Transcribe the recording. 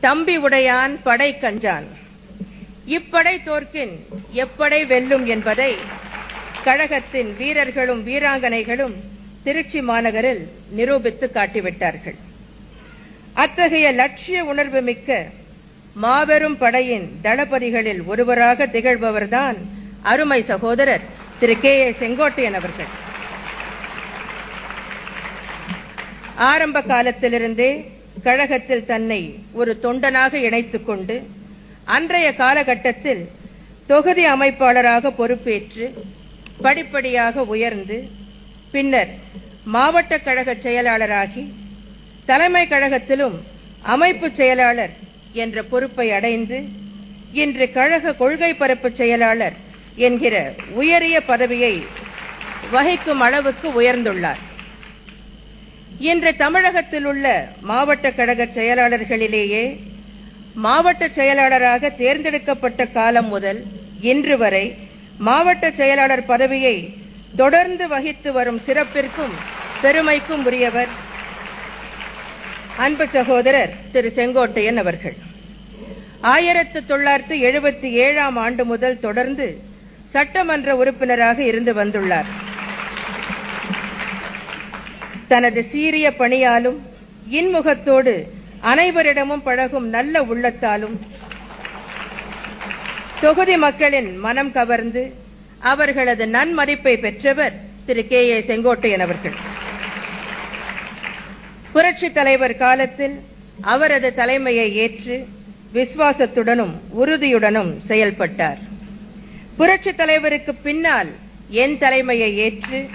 தம்பி உடையான் படை கஞ்சான். இப்படை தோற்கின் எப்படை வெல்லும் என்பதை கழகத்தின் வீரர்களும் வீராங்கனைகளும் திருச்சி மாநகரில் நிரூபித்து காட்டிவிட்டார்கள். அத்தகைய லட்சிய உணர்வு மிக்க மாபெரும் படையின் தளபதிகளில் ஒருவராக திகழ்பவர்தான் அருமை சகோதரர் திரு கே ஏ செங்கோட்டையன் அவர்கள். ஆரம்ப காலத்திலிருந்தே கழகத்தில் தன்னை ஒரு தொண்டனாக இணைத்துக் கொண்டு அன்றைய காலகட்டத்தில் தொகுதி அமைப்பாளராக பொறுப்பேற்று படிப்படியாக உயர்ந்து பின்னர் மாவட்ட கழக செயலாளராகி தலைமை கழகத்திலும் அமைப்பு செயலாளர் என்ற பொறுப்பை அடைந்து இன்று கழக கொள்கை பரப்பு செயலாளர் என்கிற உயரிய பதவியை வகிக்கும் அளவுக்கு உயர்ந்துள்ளார். இன்று தமிழகத்தில் உள்ள மாவட்ட கழக செயலாளர்களிலேயே மாவட்ட செயலாளராக தேர்ந்தெடுக்கப்பட்ட காலம் முதல் இன்று வரை மாவட்ட செயலாளர் பதவியை தொடர்ந்து வகித்து வரும் சிறப்பிற்கும் பெருமைக்கும் உரியவர் அன்பு சகோதரர் திரு செங்கோட்டையன் அவர்கள். ஆயிரத்து தொள்ளாயிரத்து எழுபத்தி ஏழாம் ஆண்டு முதல் தொடர்ந்து சட்டமன்ற உறுப்பினராக இருந்து வந்துள்ளார். தனது சீரிய பணியாலும் இன்முகத்தோடு அனைவரிடமும் பழகும் நல்ல உள்ளத்தாலும் தொகுதி மக்களின் மனம் கவர்ந்து அவர்களது நன்மதிப்பை பெற்றவர் திரு கே. ஏ. செங்கோட்டையன் அவர்கள். புரட்சித் தலைவர் காலத்தில் அவரது தலைமையை ஏற்று விசுவாசத்துடனும் உறுதியுடனும் செயல்பட்டார். புரட்சித் தலைவருக்கு பின்னால் என் தலைமையை ஏற்று